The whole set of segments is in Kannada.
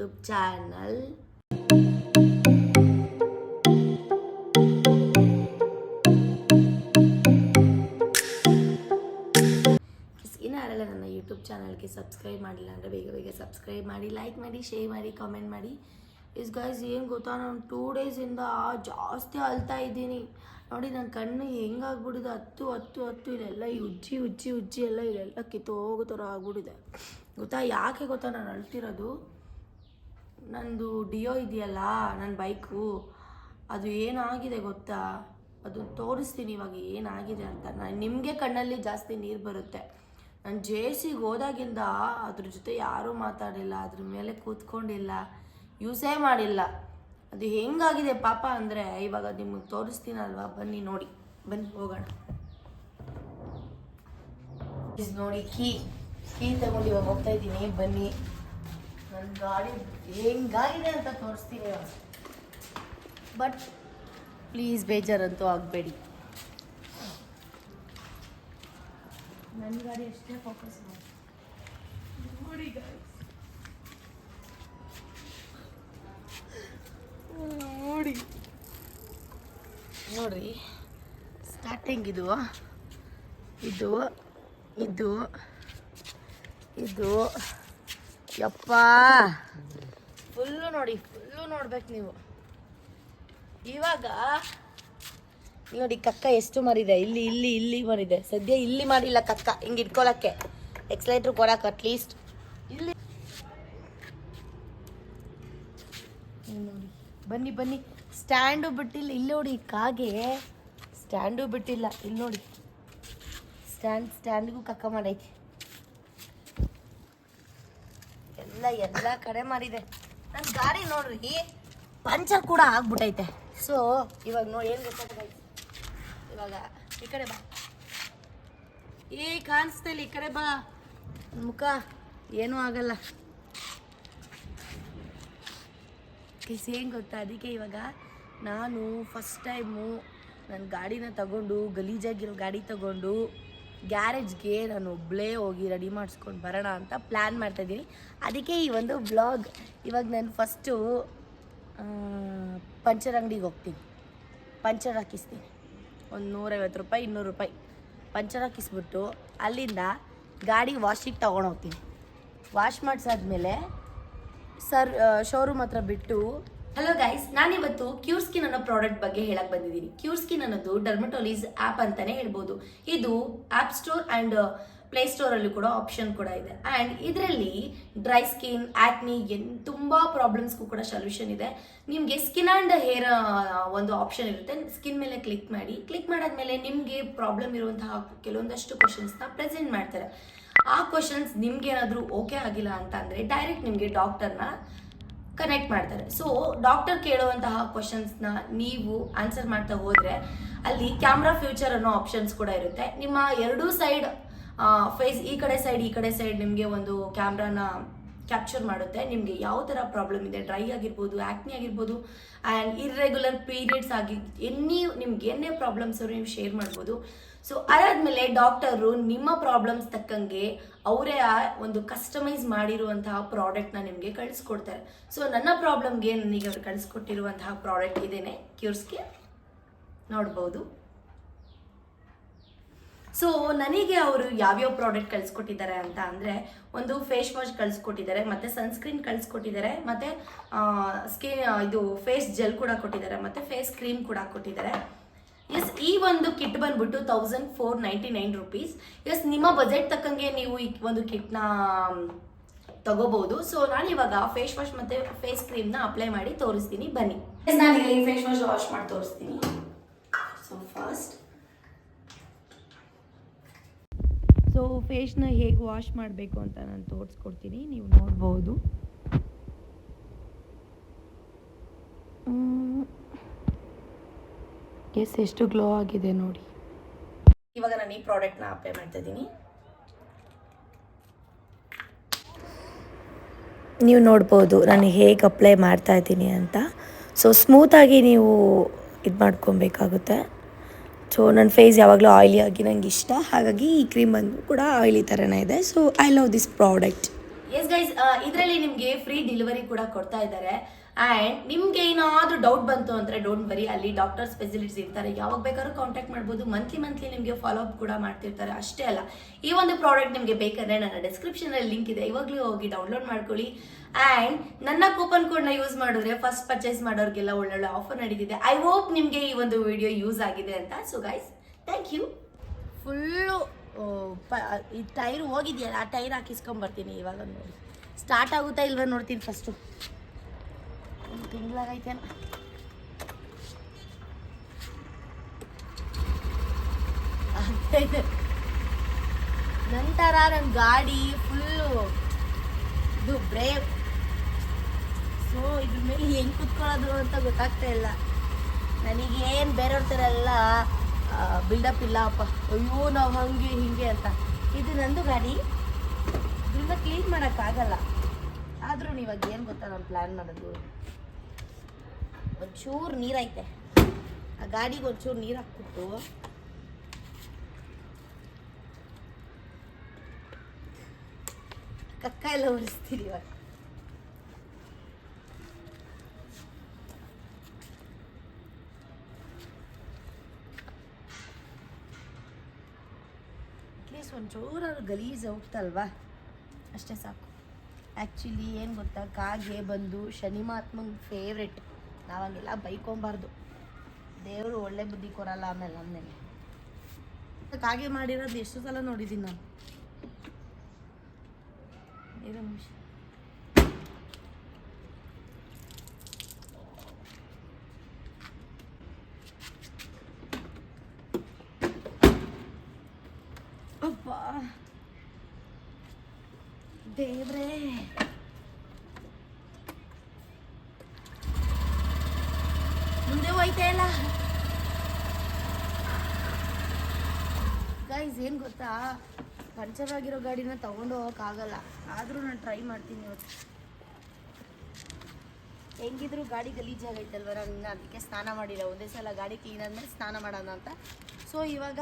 ಯೂಟ್ಯೂಬ್ ಚಾನಲ್ ಯಾರೆಲ್ಲ ನನ್ನ ಯೂಟ್ಯೂಬ್ ಚಾನಲ್ಗೆ ಸಬ್ಸ್ಕ್ರೈಬ್ ಮಾಡಿಲ್ಲ ಅಂದರೆ ಬೇಗ ಬೇಗ ಸಬ್ಸ್ಕ್ರೈಬ್ ಮಾಡಿ ಲೈಕ್ ಮಾಡಿ ಶೇರ್ ಮಾಡಿ ಕಮೆಂಟ್ ಮಾಡಿ. ಇಸ್ ಗೈಸ್ ಏನು ಗೊತ್ತಾ? ನಾನು ಟೂ ಡೇಸಿಂದ ಜಾಸ್ತಿ ಅಳ್ತಾ ಇದ್ದೀನಿ. ನೋಡಿ ನನ್ನ ಕಣ್ಣು ಹೆಂಗಾಗ್ಬಿಡಿದೆ ಹತ್ತು ಹತ್ತು ಹತ್ತು, ಇಲ್ಲೆಲ್ಲ ಈ ಉಜ್ಜಿ ಉಜ್ಜಿ ಉಜ್ಜಿ ಎಲ್ಲ ಇಲ್ಲೆಲ್ಲ ಕಿತ್ತೋಗೋ ಥರ ಆಗ್ಬಿಟ್ಟಿದೆ. ಗೊತ್ತಾ? ಯಾಕೆ ಗೊತ್ತಾ? ನಾನು ಅಳ್ತಿರೋದು? ನಂದು ಡಿಯೋ ಇದೆಯಲ್ಲ ನನ್ನ ಬೈಕು. ಅದು ಏನಾಗಿದೆ ಗೊತ್ತಾ? ಅದು ತೋರಿಸ್ತೀನಿ ಇವಾಗ ಏನಾಗಿದೆ ಅಂತ. ನಾನು ನಿಮಗೆ ಕಣ್ಣಲ್ಲಿ ಜಾಸ್ತಿ ನೀರು ಬರುತ್ತೆ. ನಾನು ಜೆ ಸಿಗೆ ಹೋದಾಗಿಂದ ಅದ್ರ ಜೊತೆ ಯಾರೂ ಮಾತಾಡಿಲ್ಲ, ಅದ್ರ ಮೇಲೆ ಕೂತ್ಕೊಂಡಿಲ್ಲ, ಯೂಸೇ ಮಾಡಿಲ್ಲ. ಅದು ಹೆಂಗಾಗಿದೆ ಪಾಪ ಅಂದರೆ ಇವಾಗ ನಿಮಗೆ ತೋರಿಸ್ತೀನಲ್ವಾ? ಬನ್ನಿ ನೋಡಿ. ಬನ್ನಿ, ಹೋಗೋಣ. ನೋಡಿ, ಕೀ. ಕೀ ತಗೊಂಡು ಇವಾಗ ಹೋಗ್ತಾ ಇದ್ದೀನಿ. ಬನ್ನಿ. ನನ್ನ ಗಾಡಿ ಹೆಂಗಾಗಿದೆ ಅಂತ ತೋರಿಸ್ತೀನಿ ಬಟ್ ಪ್ಲೀಸ್ ಬೇಜಾರಂತೂ ಆಗಬೇಡಿ. ನನ್ನ ಗಾಡಿ ಅಷ್ಟೇ ಫೋಕಸ್ ಮಾಡಿ. ನೋಡಿ. ನೋಡಿ. ನೋಡ್ರಿ ಸ್ಟಾರ್ಟಿಂಗ್ ಇದು ಇದು ಇದು ಇದು. ಯಪ್ಪ. ಫುಲ್ಲು ನೋಡಿ, ಫುಲ್ಲು ನೋಡ್ಬೇಕು ನೀವು. ಇವಾಗ, ನೋಡಿ ಕಕ್ಕ ಎಷ್ಟು ಮರಿದೆ. ಇಲ್ಲಿ ಇಲ್ಲಿ ಇಲ್ಲಿ ಮರಿದೆ. ಸದ್ಯ ಇಲ್ಲಿ ಮಾಡಿಲ್ಲ ಕಕ್ಕ. ಹಿಂಗೆ ಇಟ್ಕೊಳಕ್ಕೆ. ಎಕ್ಸಲೇಟ್ರ್ ಕೊಡಕ್ಕೆ ಅಟ್ಲೀಸ್ಟ್ ಇಲ್ಲಿ. ನೋಡಿ. ಬನ್ನಿ ಬನ್ನಿ. ಸ್ಟ್ಯಾಂಡು ಬಿಟ್ಟಿಲ್ಲ. ಇಲ್ಲಿ ನೋಡಿ ಕಾಗೆ. ಸ್ಟ್ಯಾಂಡು ಬಿಟ್ಟಿಲ್ಲ. ಇಲ್ಲಿ ನೋಡಿ. ಸ್ಟ್ಯಾಂಡ್ ಸ್ಟ್ಯಾಂಡ್ಗೂ ಕಕ್ಕ ಮಾಡೈತಿ ಎಲ್ಲ ಎಲ್ಲ ಕಡೆ ಮಾಡಿದೆ. ನನ್ನ ಗಾಡಿ ನೋಡ್ರಿ ಪಂಚರ್ ಕೂಡ ಆಗ್ಬಿಟ್ಟೈತೆ ಸೊ ಇವಾಗ ನೋಡಿ, ಏನು ಗೊತ್ತಾಗ ಇವಾಗ ಈ ಕಡೆ ಬಾ. ಏ ಕಾಣಿಸ್ತಾ ಇಲ್ಲ ಈ ಕಡೆ ಬಾ. ಮುಖ ಏನೂ ಆಗಲ್ಲ. ಏನು ಗೊತ್ತಾ? ಅದಕ್ಕೆ ಇವಾಗ ನಾನು ಫಸ್ಟ್ ಟೈಮು ನನ್ನ ಗಾಡಿನ ತಗೊಂಡು, ಗಲೀಜಾಗಿರೋ ಗಾಡಿ ತಗೊಂಡು ಗ್ಯಾರೇಜ್ಗೆ ನಾನು ಒಬ್ಬಳೇ ಹೋಗಿ ರೆಡಿ ಮಾಡಿಸ್ಕೊಂಡು ಬರೋಣ ಅಂತ ಪ್ಲ್ಯಾನ್ ಮಾಡ್ತಾಯಿದ್ದೀನಿ ಅದಕ್ಕೆ ಈ ಒಂದು ಬ್ಲಾಗ್ ಇವಾಗ ನಾನು ಫಸ್ಟು ಪಂಚರ್ ಅಂಗಡಿಗೆ ಹೋಗ್ತೀನಿ. ಪಂಚರ್ ಹಾಕಿಸ್ತೀನಿ ಒಂದು ನೂರೈವತ್ತು ರೂಪಾಯಿ, ಇನ್ನೂರು ರೂಪಾಯಿ. ಪಂಚರ್ ಹಾಕಿಸ್ಬಿಟ್ಟು ಅಲ್ಲಿಂದ ಗಾಡಿ ವಾಶಿಗೆ ತೊಗೊಂಡೋಗ್ತೀನಿ ವಾಶ್ ಮಾಡಿಸಾದ್ಮೇಲೆ ಸರ್ ಶೋರೂಮ್ ಹತ್ರ ಬಿಟ್ಟು ಹಲೋ ಗೈಸ್ ನಾನಿವತ್ತು ಕ್ಯೂರ್ ಸ್ಕಿನ್ ಅನ್ನೋ ಪ್ರಾಡಕ್ಟ್ ಬಗ್ಗೆ ಹೇಳಕ್ ಬಂದಿದ್ದೀನಿ. ಕ್ಯೂರ್ ಸ್ಕಿನ್ ಅನ್ನೋದು ಡರ್ಮಟೋಲಿಸ್ ಆ್ಯಪ್ ಅಂತಾನೆ ಹೇಳ್ಬೋದು. ಇದು ಆ್ಯಪ್ ಸ್ಟೋರ್ ಆ್ಯಂಡ್ ಪ್ಲೇ ಸ್ಟೋರಲ್ಲೂ ಕೂಡ ಆಪ್ಷನ್ ಕೂಡ ಇದೆ. ಆ್ಯಂಡ್ ಇದರಲ್ಲಿ ಡ್ರೈ ಸ್ಕಿನ್ ಆಕ್ನಿ ಎನ್, ತುಂಬ ಪ್ರಾಬ್ಲಮ್ಸ್ಗೂ ಕೂಡ ಸೊಲ್ಯೂಷನ್ ಇದೆ. ನಿಮಗೆ ಸ್ಕಿನ್ ಆ್ಯಂಡ್ ಹೇರ್ ಒಂದು ಆಪ್ಷನ್ ಇರುತ್ತೆ. ಸ್ಕಿನ್ ಮೇಲೆ ಕ್ಲಿಕ್ ಮಾಡಿ. ಕ್ಲಿಕ್ ಮಾಡಾದ್ಮೇಲೆ ನಿಮಗೆ ಪ್ರಾಬ್ಲಮ್ ಇರುವಂತಹ ಕೆಲವೊಂದಷ್ಟು ಕ್ವಶನ್ಸ್ನ ಪ್ರೆಸೆಂಟ್ ಮಾಡ್ತಾರೆ. ಆ ಕ್ವಶನ್ಸ್ ನಿಮ್ಗೆ ಏನಾದರೂ ಓಕೆ ಆಗಿಲ್ಲ ಅಂತ ಅಂದರೆ ಡೈರೆಕ್ಟ್ ನಿಮಗೆ ಡಾಕ್ಟರ್ನ ಕನೆಕ್ಟ್ ಮಾಡ್ತಾರೆ. ಸೊ ಡಾಕ್ಟರ್ ಕೇಳುವಂತಹ ಕ್ವಶನ್ಸ್ನ ನೀವು ಆನ್ಸರ್ ಮಾಡ್ತಾ ಹೋದರೆ, ಅಲ್ಲಿ ಕ್ಯಾಮ್ರಾ ಫ್ಯೂಚರ್ ಅನ್ನೋ ಆಪ್ಷನ್ಸ್ ಕೂಡ ಇರುತ್ತೆ. ನಿಮ್ಮ ಎರಡೂ ಸೈಡ್ ಫೇಸ್ ಈ ಕಡೆ ಸೈಡ್ ಈ ಕಡೆ ಸೈಡ್ ನಿಮಗೆ ಒಂದು ಕ್ಯಾಮ್ರಾನ ಕ್ಯಾಪ್ಚರ್ ಮಾಡುತ್ತೆ. ನಿಮಗೆ ಯಾವ ಥರ ಪ್ರಾಬ್ಲಮ್ ಇದೆ ಡ್ರೈ ಆಗಿರ್ಬೋದು ಆ್ಯಕ್ನಿ ಆಗಿರ್ಬೋದು ಆ್ಯಂಡ್ ಇರ್ರೆಗ್ಯುಲರ್ ಪೀರಿಯಡ್ಸ್ ಆಗಿ ಎನಿ ನಿಮ್ಗೆ ಏನೇ ಪ್ರಾಬ್ಲಮ್ಸ್ ಅವರು ನೀವು ಶೇರ್ ಮಾಡ್ಬೋದು. ಸೊ ಅದಾದಮೇಲೆ ಡಾಕ್ಟರು ನಿಮ್ಮ ಪ್ರಾಬ್ಲಮ್ಸ್ ತಕ್ಕಂಗೆ ಅವರೇ ಆ ಒಂದು ಕಸ್ಟಮೈಸ್ ಮಾಡಿರುವಂತಹ ಪ್ರಾಡಕ್ಟ್ನ ನಿಮಗೆ ಕಳಿಸ್ಕೊಡ್ತಾರೆ. ಸೊ ನನ್ನ ಪ್ರಾಬ್ಲಮ್ಗೆ ನನಗೆ ಅವ್ರು ಕಳಿಸ್ಕೊಟ್ಟಿರುವಂತಹ ಪ್ರಾಡಕ್ಟ್ ಇದೇನೆ. ಕ್ಯೂರ್ಸ್ಗೆ ನೋಡ್ಬೋದು. ಸೊ ನನಗೆ ಅವರು ಯಾವ್ಯಾವ ಪ್ರಾಡಕ್ಟ್ ಕಳಿಸ್ಕೊಟ್ಟಿದ್ದಾರೆ ಅಂತ ಅಂದರೆ ಒಂದು ಫೇಸ್ ವಾಶ್ ಕಳಿಸ್ಕೊಟ್ಟಿದ್ದಾರೆ, ಮತ್ತು ಸನ್ಸ್ಕ್ರೀನ್ ಕಳಿಸ್ಕೊಟ್ಟಿದ್ದಾರೆ, ಮತ್ತು ಸ್ಕಿನ್ ಇದು ಫೇಸ್ ಜೆಲ್ ಕೂಡ ಕೊಟ್ಟಿದ್ದಾರೆ, ಮತ್ತು ಫೇಸ್ ಕ್ರೀಮ್ ಕೂಡ ಕೊಟ್ಟಿದ್ದಾರೆ. ಎಸ್ ಈ ಒಂದು ಕಿಟ್ ಬಂದ್ಬಿಟ್ಟು thousand four ninety nine rupees yes ನಿಮ್ಮ ಬಜೆಟ್ ತಕ್ಕಂಗೆ ನೀವು ಈ ಒಂದು ಕಿಟ್ನ ತಗೋಬಹುದು ಸೊ ನಾನು ಇವಾಗ ಫೇಸ್ ವಾಶ್ ಮತ್ತೆ ಫೇಸ್ ಕ್ರೀಮ್ನ ಅಪ್ಲೈ ಮಾಡಿ ತೋರಿಸ್ತೀನಿ. ಬನ್ನಿ. ನಾನು ಫೇಸ್ ವಾಶ್ ವಾಶ್ ಮಾಡಿ ತೋರಿಸ್ತೀನಿ. ಸೊ ಫಸ್ಟ್ ಸೊ ಫೇಸ್ನ ಹೇಗೆ ವಾಶ್ ಮಾಡಬೇಕು ಅಂತ ನಾನು ತೋರಿಸ್ಕೊಡ್ತೀನಿ, ನೀವು ನೋಡ್ಬೋದು. ಎಸ್, ಎಷ್ಟು ಗ್ಲೋ ಆಗಿದೆ ನೋಡಿ. ಇವಾಗ ನಾನು ಈ ಪ್ರಾಡಕ್ಟ್ನ ಅಪ್ಲೈ ಮಾಡ್ತಾ ಇದ್ದೀನಿ. ನೀವು ನೋಡ್ಬೋದು ನಾನು ಹೇಗೆ ಅಪ್ಲೈ ಮಾಡ್ತಾ ಇದ್ದೀನಿ ಅಂತ. ಸೊ ಸ್ಮೂತಾಗಿ ನೀವು ಇದು ಮಾಡ್ಕೊಬೇಕಾಗುತ್ತೆ ಸೊ ನನ್ನ ಫೇಸ್ ಯಾವಾಗಲೂ ಆಯಿಲಿ ಆಗಿ ನನಗೆ ಇಷ್ಟ ಹಾಗಾಗಿ ಈ ಕ್ರೀಮ್ ಬಂದು ಕೂಡ ಆಯಿಲಿ ಥರನೇ ಇದೆ. So I love this product yes guys ಇದರಲ್ಲಿ ನಿಮಗೆ ಫ್ರೀ ಡೆಲಿವರಿ ಕೂಡ ಕೊಡ್ತಾ ಇದ್ದಾರೆ. ಆ್ಯಂಡ್ ನಿಮ್ಗೆ ಏನಾದರೂ ಡೌಟ್ ಬಂತು ಅಂದರೆ ಡೋಂಟ್ ಬರಿ ಅಲ್ಲಿ ಡಾಕ್ಟರ್ಸ್ ಫೆಸಿಲಿಟೀಸ್ ಇರ್ತಾರೆ. ಯಾವಾಗ ಬೇಕಾದ್ರೂ ಕಾಂಟ್ಯಾಕ್ಟ್ ಮಾಡ್ಬೋದು. ಮಂತ್ಲಿ ಮಂತ್ಲಿ ನಿಮಗೆ ಫಾಲೋ ಅಪ್ ಕೂಡ ಮಾಡ್ತಿರ್ತಾರೆ. ಅಷ್ಟೇ ಅಲ್ಲ, ಈ ಒಂದು ಪ್ರಾಡಕ್ಟ್ ನಿಮಗೆ ಬೇಕಂದ್ರೆ ನನ್ನ ಡಿಸ್ಕ್ರಿಪ್ಷನಲ್ಲಿ ಲಿಂಕ್ ಇದೆ. ಇವಾಗಲೂ ಹೋಗಿ ಡೌನ್ಲೋಡ್ ಮಾಡ್ಕೊಳ್ಳಿ. ಆ್ಯಂಡ್ ನನ್ನ ಕೂಪನ್ ಕೋಡ್ನ ಯೂಸ್ ಮಾಡಿದ್ರೆ ಫಸ್ಟ್ ಪರ್ಚೇಸ್ ಮಾಡೋರಿಗೆಲ್ಲ ಒಳ್ಳೊಳ್ಳೆ ಆಫರ್ ನಡೀತಿದೆ. ಐ ಹೋಪ್ ನಿಮಗೆ ಈ ಒಂದು ವಿಡಿಯೋ ಯೂಸ್ ಆಗಿದೆ ಅಂತ. So guys thank you full ಈ ಟೈರ್ ಹೋಗಿದೆಯಲ್ಲ, ಆ ಟೈರ್ ಹಾಕಿಸ್ಕೊಂಬರ್ತೀನಿ ಇವಾಗ ನೋಡಿ. ಸ್ಟಾರ್ಟ್ ಆಗುತ್ತಾ ಇಲ್ವ ನೋಡ್ತೀನಿ ಫಸ್ಟು ಒಂದು ನಂತರ ನನ್ನ ಗಾಡಿ ಫುಲ್ಲು ಇದು ಬ್ರೇಕ್ ಸೊ ಇದ್ರ ಮೇಲೆ ಹೆಂಗೆ ಕುತ್ಕೊಳ್ಳೋದು ಅಂತ ಗೊತ್ತಾಗ್ತಾ ಇಲ್ಲ. ನನಗೇನು ಬೇರೆಯವ್ರ ಥರ ಎಲ್ಲ ಬಿಲ್ಡಪ್ ಇಲ್ಲ ಅಪ್ಪ ಅಯ್ಯೋ, ನಾವು ಹಂಗೆ, ಹಿಂಗೆ ಅಂತ. ಇದು ನಂದು ಗಾಡಿ. ಇದನ್ನ ಕ್ಲೀನ್ ಮಾಡೋಕ್ಕಾಗಲ್ಲ ಆದರೂ ಇವಾಗ ಏನು ಗೊತ್ತಾ ನಾನು ಪ್ಲ್ಯಾನ್ ಮಾಡೋದು? ಒಂಚೂರು ನೀರೈತೆ. ಆ ಗಾಡಿಗೆ ಒಂಚೂರು ನೀರು ಹಾಕ್ಬಿಟ್ಟು. ಕಕ್ಕ ಎಲ್ಲ ಉರಿಸ್ತೀರಿ ಇವಾಗ ಅಟ್ಲೀಸ್ಟ್ ಒಂಚೂರಾದ್ರು ಗಲೀಜು ಹೋಗ್ತಲ್ವಾ? ಅಷ್ಟೇ ಸಾಕು. ಆ್ಯಕ್ಚುಲಿ ಏನು ಗೊತ್ತಾ? ಕಾಗೆ ಬಂದು ಶನಿ ಮಹಾತ್ಮಂಗೆ ಫೇವ್ರೆಟ್ ನಾವು ಹಂಗೆಲ್ಲ ಬೈಕೊಬಾರ್ದು. ದೇವರು ಒಳ್ಳೆ ಬುದ್ಧಿ ಕೊಡಲ್ಲ ಆಮೇಲೆ ಆಮೇಲೆ ಕಾಗೆ ಮಾಡಿರೋದು ಎಷ್ಟು ಸಲ ನೋಡಿದ್ದೀನಿ ನಾನು. ದೇವ್ರೇ. ಮುಂದೆ ಹೋಯ್ತಾ ಇಲ್ಲ. ಗೈಸ್ ಏನು ಗೊತ್ತಾ? ಪಂಚರ್ ಆಗಿರೋ ಗಾಡಿನ ತಗೊಂಡು ಹೋಗೋಕ್ಕಾಗಲ್ಲ. ಆದರೂ ನಾನು ಟ್ರೈ ಮಾಡ್ತೀನಿ ಇವತ್ತು. ಹೆಂಗಿದ್ರು ಗಾಡಿ ಗಲೀಜಾಗೈತಲ್ವ ನಾನು ಅದಕ್ಕೆ ಸ್ನಾನ ಮಾಡಿಲ್ಲ. ಒಂದೇ ಸಲ ಗಾಡಿ ಕ್ಲೀನ್ ಆದ್ಮೇಲೆ ಸ್ನಾನ ಮಾಡೋಣ ಅಂತ. ಸೊ ಇವಾಗ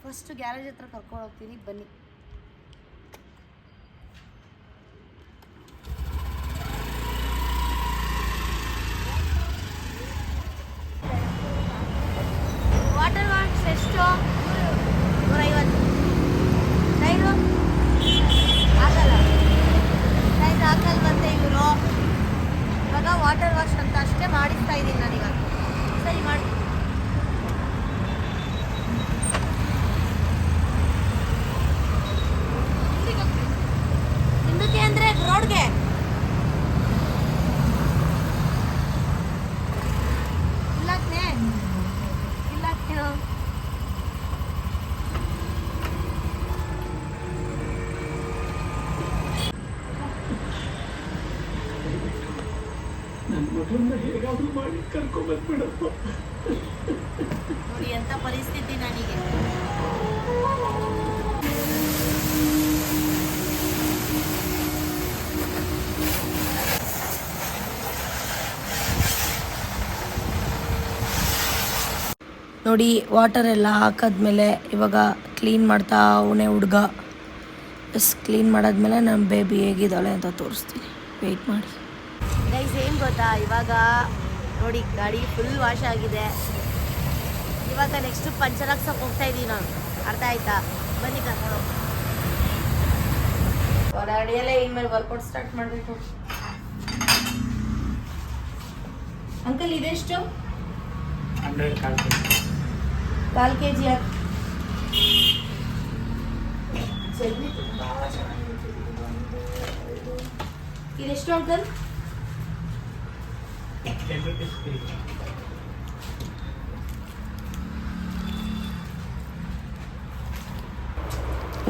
ಫಸ್ಟ್ ಗ್ಯಾರೇಜ್ ಹತ್ರ ಕರ್ಕೊಂಡು ಹೋಗ್ತೀನಿ ಬನ್ನಿ ವಾಟರ್ ವಾಶ್ ಎಷ್ಟು ನೂರೈವತ್ತು ಟೈರು ಆಗಲ್ಲ ಟೈರ್ ಹಾಕಲ್ವಂತೆ ಇವರು ಇವಾಗ ವಾಟರ್ ವಾಶ್ ಅಂತ ಅಷ್ಟೇ ಮಾಡಿಸ್ತಾ ಇದ್ದೀನಿ ನಾನೀಗ ಸರಿ ಮಾಡಿ ಹಿಂದಕ್ಕೆ ಅಂದರೆ ರೋಡ್ಗೆ ಇಲ್ಲ ಇಲ್ಲಕ್ಕೆ ನನ್ನ ಮಗಳನ್ನ ಹೇಗಾದ್ರೂ ಮಾಡಿ ನೋಡಿ ಎಂಥ ಪರಿಸ್ಥಿತಿ ನನಗೆ. ನೋಡಿ ವಾಟರ್ ಎಲ್ಲ ಹಾಕಾದ್ಮೇಲೆ ಇವಾಗ ಕ್ಲೀನ್ ಮಾಡ್ತಾ ಅವನೇ ಹುಡುಗ. ಎಸ್ ಕ್ಲೀನ್ ಮಾಡಾದ್ಮೇಲೆ ನಮ್ಮ ಬೇಬಿ ಹೇಗಿದ್ದಾಳೆ ಅಂತ ತೋರಿಸ್ತೀನಿ. ವೆಯ್ಟ್ ಮಾಡಿ. ಗೈಸ್ ಏನು ಗೊತ್ತಾ? ಇವಾಗ ನೋಡಿ ಗಾಡಿ ಫುಲ್ ವಾಶ್ ಆಗಿದೆ. ಇವಾಗ ನೆಕ್ಸ್ಟ್ ಪಂಚರ್ ಹಾಕ್ಸಕ್ಕೆ ಹೋಗ್ತಾ ಇದ್ದೀವಿ ನಾನು. ಅರ್ಥ ಆಯ್ತಾ? ಬನ್ನಿ ಕರ್ಕೊಂಡು ಅಡಿಯಲ್ಲೇ ಇನ್ಮೇಲೆ ವರ್ಕೌಟ್ ಸ್ಟಾರ್ಟ್ ಮಾಡಬೇಕು. ಅಂಕಲ್ ಇದೆಷ್ಟು? ಹಂಡ್ರೆಡ್ ಕಾಲು ಕೆ ಜಿ ಹಾಕಿ. ಇದೆಷ್ಟು ಅಂಕಲ್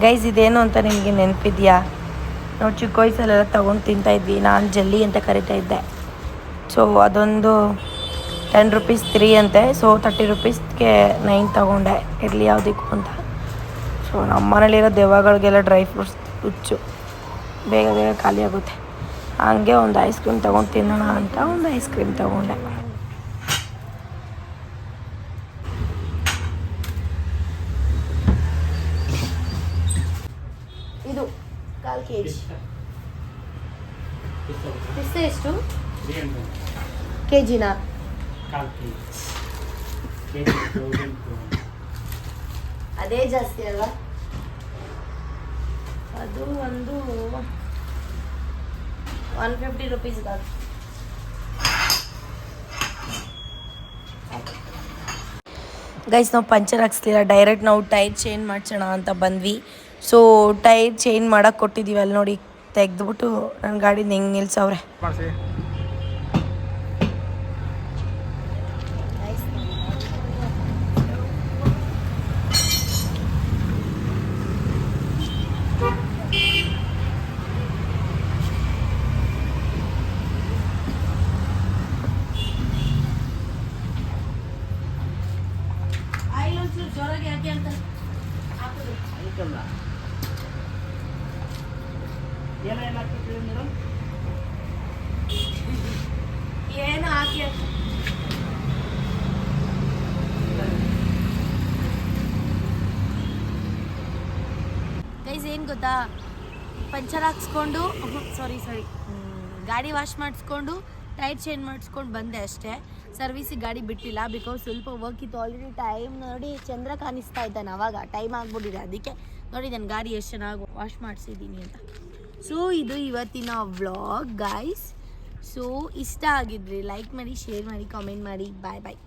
ಗೈಸ್ ಇದೇನು ಅಂತ ನಿಮಗೆ ನೆನಪಿದ್ಯಾ? ನಾವು ಚಿಕ್ಕ ವಯಸ್ಸಲ್ಲೆಲ್ಲ ತೊಗೊಂಡು ತಿಂತಾಯಿದ್ವಿ ನಾನು ಜಲ್ಲಿ ಅಂತ ಕರಿತಾ ಇದ್ದೆ. ಸೊ ಅದೊಂದು ಟೆನ್ ರುಪೀಸ್ ತ್ರೀ ಅಂತೆ. ಸೊ ತರ್ಟಿ ರುಪೀಸ್ಗೆ ನೈನ್ ತೊಗೊಂಡೆ. ಇರಲಿ ಯಾವುದಕ್ಕೂ ಅಂತ. ಸೊ ನಮ್ಮ ಮನೇಲಿರೋ ದೆವ್ವಗಳಿಗೆಲ್ಲ ಡ್ರೈ ಫ್ರೂಟ್ಸ್ ಹುಚ್ಚು. ಬೇಗ ಬೇಗ ಖಾಲಿ ಆಗುತ್ತೆ. ಹಂಗೆ ಒಂದು ಐಸ್ ಕ್ರೀಮ್ ತೊಗೊಂಡು ತಿನ್ನೋಣ ಅಂತ ಒಂದು ಐಸ್ ಕ್ರೀಮ್ ತೊಗೊಂಡೆ. ಇದು ಕಾಲು ಕೆ ಜಿ ಪಿಸ್ತೆ ಎಷ್ಟು? ಕೆ ಜಿನ ಅದೇ ಜಾಸ್ತಿ ಅಲ್ವಾ? ಅದು ಒಂದು ಒನ್ ಫಿಫ್ಟಿ ರುಪೀಸ್ ಗೈಸ್ ನಾವು ಪಂಚರ್ ಹಾಕ್ಸ್ಲಿಲ್ಲ. ಡೈರೆಕ್ಟ್ ನಾವು ಟೈರ್ ಚೇಂಜ್ ಮಾಡ್ಸೋಣ ಅಂತ ಬಂದ್ವಿ. ಸೊ ಟೈರ್ ಚೇಂಜ್ ಮಾಡಕ್ಕೆ ಕೊಟ್ಟಿದ್ದೀವಿ ಅಲ್ಲಿ ನೋಡಿ ತೆಗೆದ್ಬಿಟ್ಟು ನನ್ನ ಗಾಡಿನ ಹೆಂಗೆ ನಿಲ್ಸವ್ರೆ ಮಾಡಿಸಿ ಜೋರಾಗಿ ಯಾಕೆ ಅಂತ ಏನು ಹಾಕಿ ಅಂತ ಗೈಸ್ ಏನು ಗೊತ್ತಾ ಪಂಚರ್ ಹಾಕ್ಸ್ಕೊಂಡು ಸಾರಿ ಸಾರಿ ಗಾಡಿ ವಾಶ್ ಮಾಡಿಸ್ಕೊಂಡು ಟೈರ್ ಚೇಂಜ್ ಮಾಡಿಸ್ಕೊಂಡು ಬಂದೆ ಅಷ್ಟೇ ಸರ್ವಿಸಿಗೆ ಗಾಡಿ ಬಿಟ್ಟಿಲ್ಲ ಬಿಕಾಸ್ ಸ್ವಲ್ಪ ವರ್ಕ್ ಇತ್ತು. ಆಲ್ರೆಡಿ ಟೈಮ್ ನೋಡಿ ಚಂದ್ರ ಕಾಣಿಸ್ತಾ ಇದ್ದಾನೆ ಅವಾಗ. ಟೈಮ್ ಆಗ್ಬಿಟ್ಟಿದೆ ಅದಕ್ಕೆ. ನೋಡಿ ನನ್ನ ಗಾಡಿ ಎಷ್ಟು ಚೆನ್ನಾಗಿ ವಾಶ್ ಮಾಡಿಸಿದ್ದೀನಿ ಅಂತ. ಸೊ ಇದು ಇವತ್ತಿನ ವ್ಲಾಗ್ ಗೈಸ್ ಸೊ ಇಷ್ಟ ಆಗಿದ್ರಿ ಲೈಕ್ ಮಾಡಿ ಶೇರ್ ಮಾಡಿ ಕಾಮೆಂಟ್ ಮಾಡಿ. Bye bye